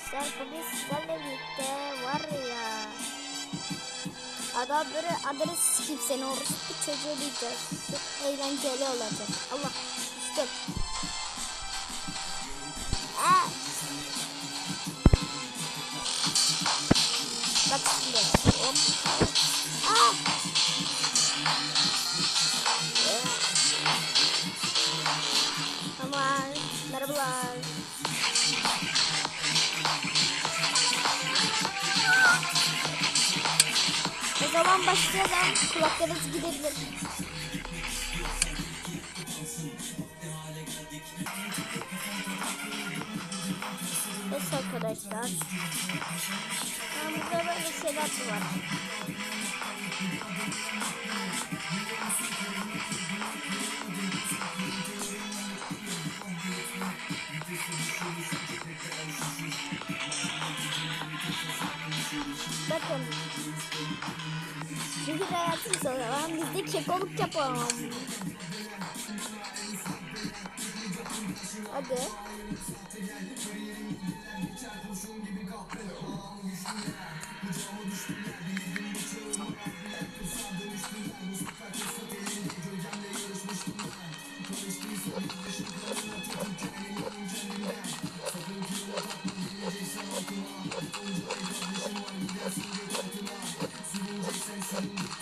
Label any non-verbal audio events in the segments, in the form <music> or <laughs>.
arkadaşlar bugün sizlerle birlikte var ya adamları adını sikip seni orospu çocuğu diyeceğiz. Çok eğlenceli olacak. Allah işte. Aa. Zaman başlayalım. Kulaklarınız gidebilir. Evet arkadaşlar. Ha, burada böyle şeyler de var. Bakın. Çünkü hayatım sonra biz de kekoluk yapalım. Hadi.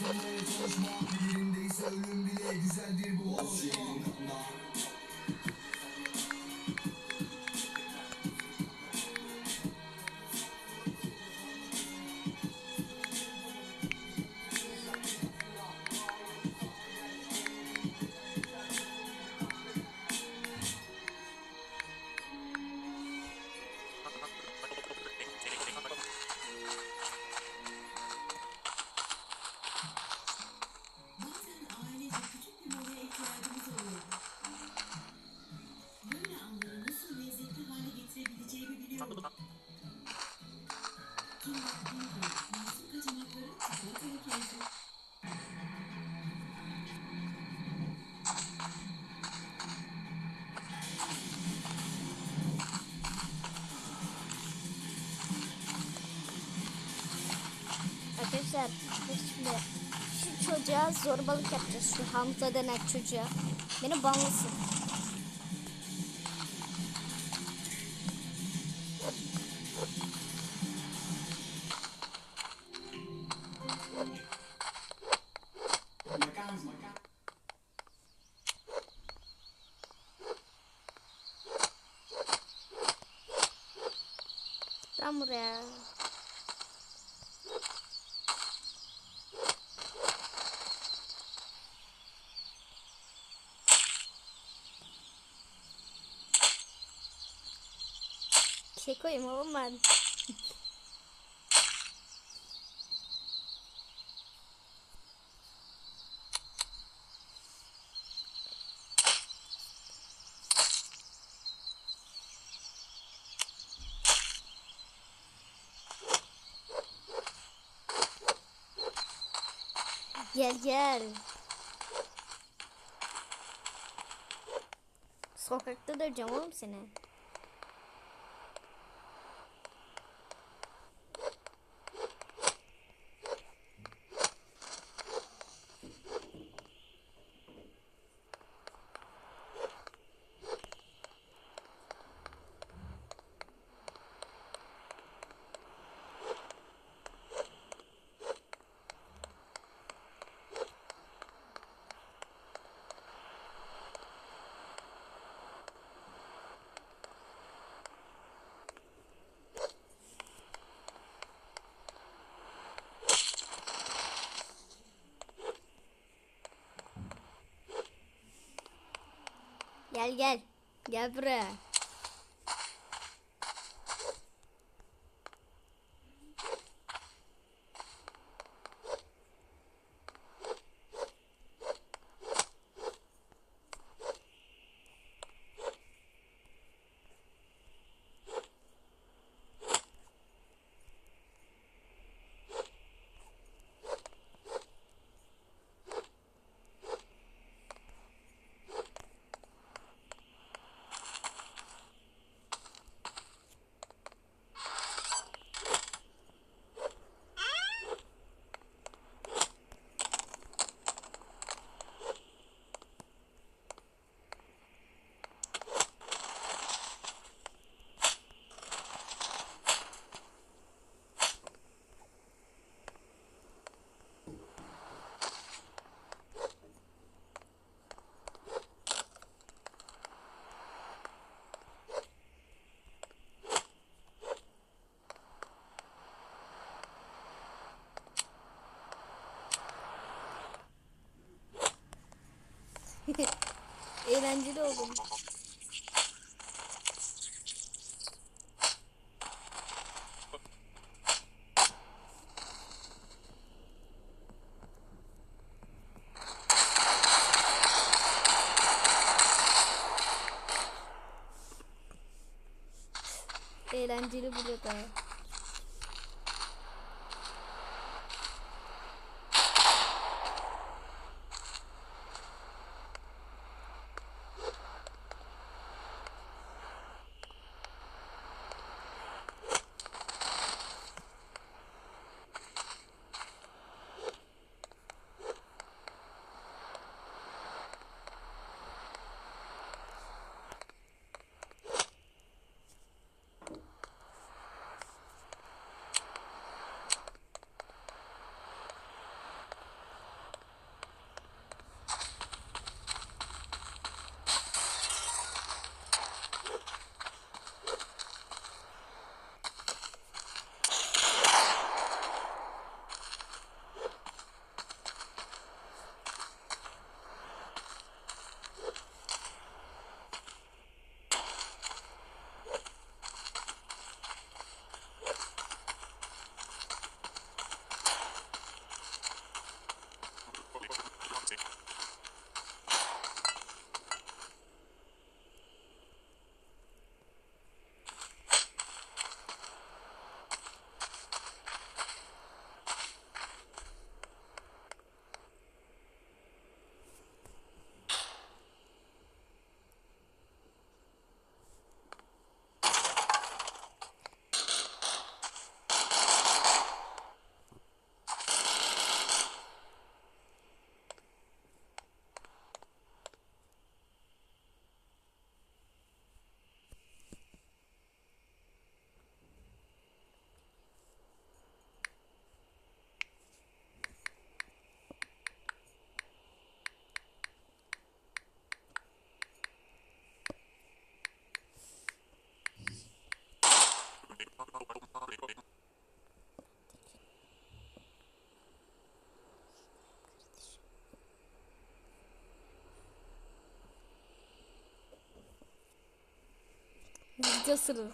Bazen çocuğa zorbalık yapacağız. Şu Hamza denen çocuğa. Beni banlasın. Koyayım oğlum ben. Gel gel. Sokakta döveceğim oğlum seni. Gel gel. Gel buraya. <laughs> eğlenceli olur. Eğlenceli burada. Video sırrı.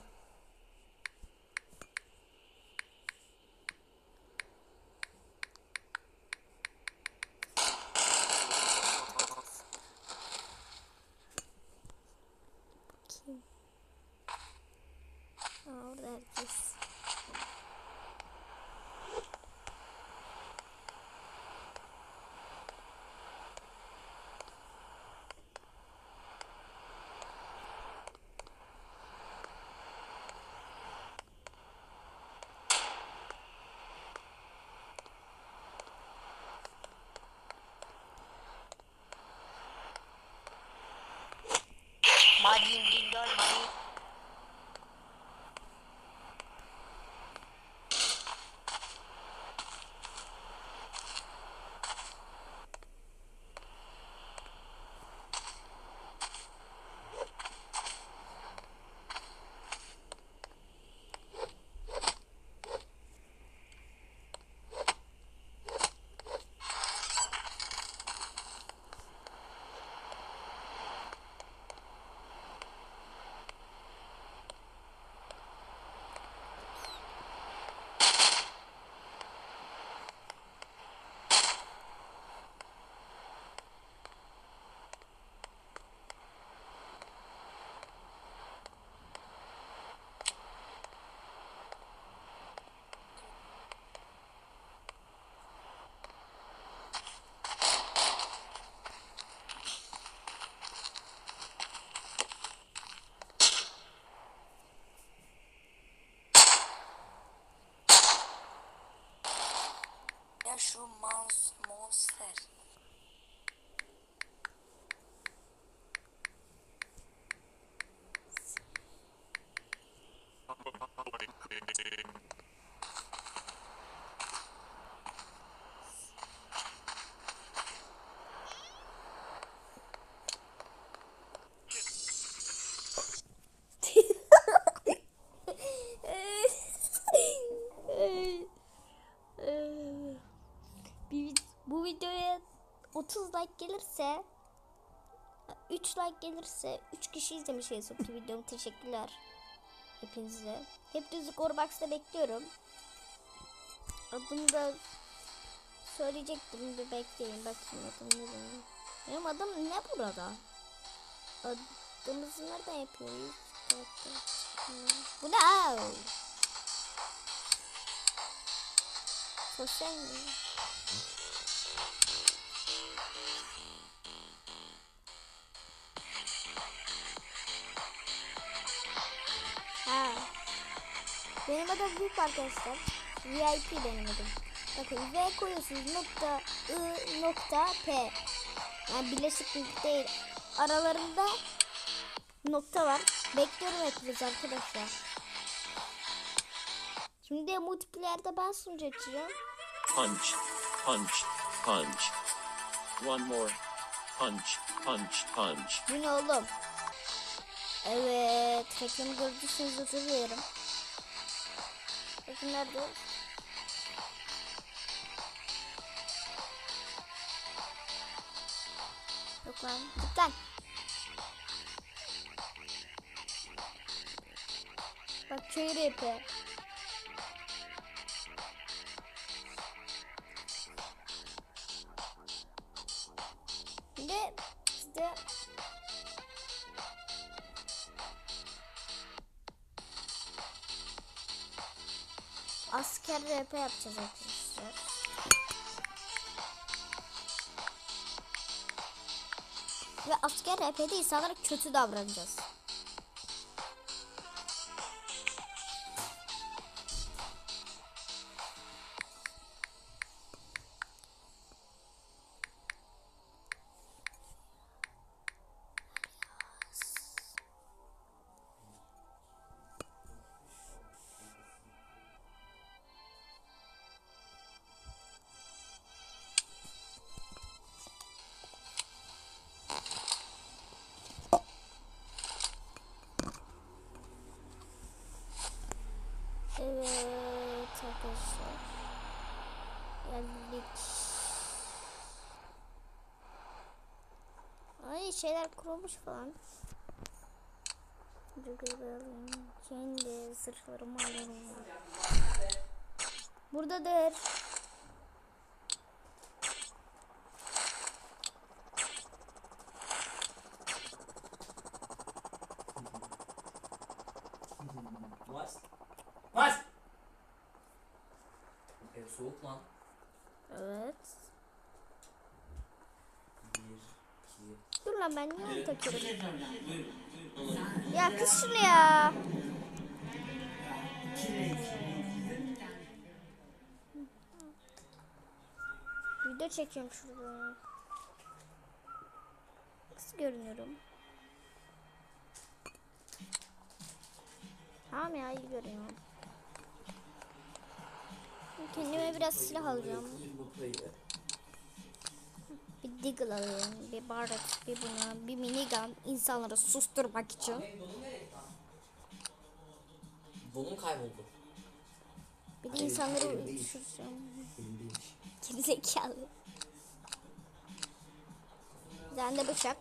30 like gelirse 3 like gelirse 3 kişi izlemiş Facebook'ta videomu. Teşekkürler hepinize. Hepinizi Gorbox'ta bekliyorum. Adımı da söyleyecektim. Bir bekleyin. Bakayım adım ne benim. Adım ne burada? Adımızı nereden yapıyoruz? Bu ne? Sosyal mi? Benim adım büyük arkadaşlar. VIP benim adım. Bakın V koyuyorsunuz nokta I nokta P. Yani birleşik değil. Aralarında nokta var. Bekliyorum hepiniz arkadaşlar. Şimdi de multiplayer'de ben sunucu açacağım. punch, punch, punch. One more. Punch, punch, punch. Bu ne oğlum? Evet. Reklamı gördüyseniz hatırlıyorum. Nerede? Yok lan. Git lan. Bak köy rapi. Asker rap yapacağız arkadaşlar. Ve asker rap'de insanlara kötü davranacağız. Şeyler kurulmuş falan. Bakalım. Kendi zırhlarımı alalım. Buradadır. Bas. Bas. Ev soğuk lan. Evet. Bir, lan ben niye onu takıyorum? Ya kız şunu ya. Video çekiyorum şurada. Kız görünüyorum. Tamam ya iyi görünüyorum. Kendime biraz silah alacağım. Bir bu payı. Bir barret, bir buna, bir minigun insanları susturmak için. Donum kayboldu. Bir de insanları elimdeymiş. uçuracağım. Elimdeymiş. Gerizekalı. Bir tane de bıçak.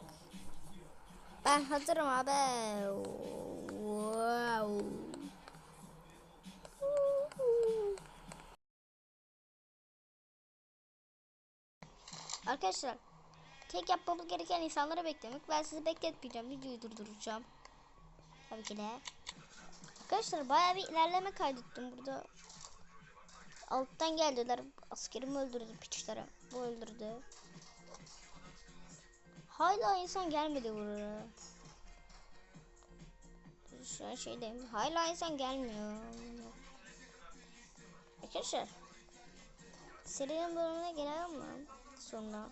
Ben hazırım abi. Wow. Arkadaşlar tek yapmamız gereken insanları beklemek. Ben sizi bekletmeyeceğim. Videoyu durduracağım. Tabii ki de. Arkadaşlar bayağı bir ilerleme kaydettim burada. Alttan geldiler. Askerimi öldürdü piçleri. Bu öldürdü. Hala insan gelmedi buraya. Şu an şeydeyim. Hala insan gelmiyor. Arkadaşlar. Serinin bölümüne gelelim mi? Sonra.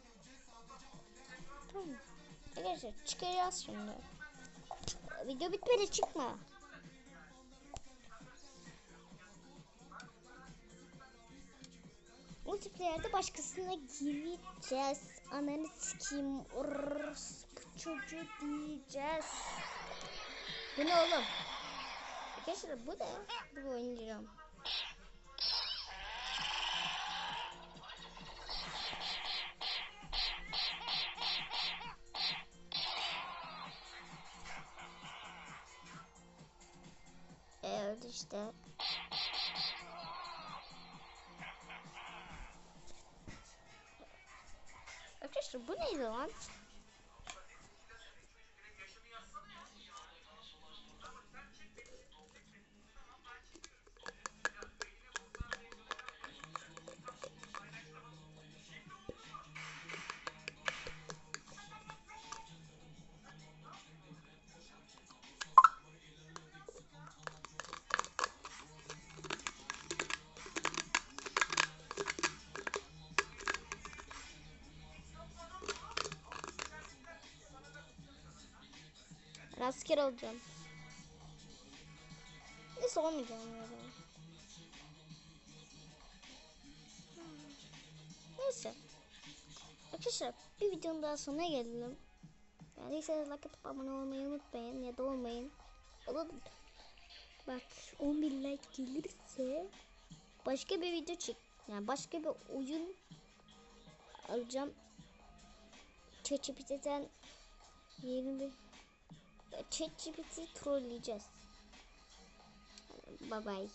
Tamam. Arkadaşlar çıkacağız şimdi. Video bitmedi çıkma. Multiplayer'de başkasına gireceğiz. Ananı sikeyim. Orospu çocuğu diyeceğiz. Bu ne oğlum? Arkadaşlar bu ne? Bu oynayacağım. İşte. Arkadaşlar bu neydi lan? Ben asker olacağım. Neyse olmayacağım ya. da. Neyse. Arkadaşlar bir videonun daha sonuna gelelim. Beğendiyseniz like atıp abone olmayı unutmayın ya da olmayın. O da bak 11 like gelirse başka bir video çek. Yani başka bir oyun alacağım. ChatGPT'den yeni bir ChatGPT trolleyeceğiz. Bye bye.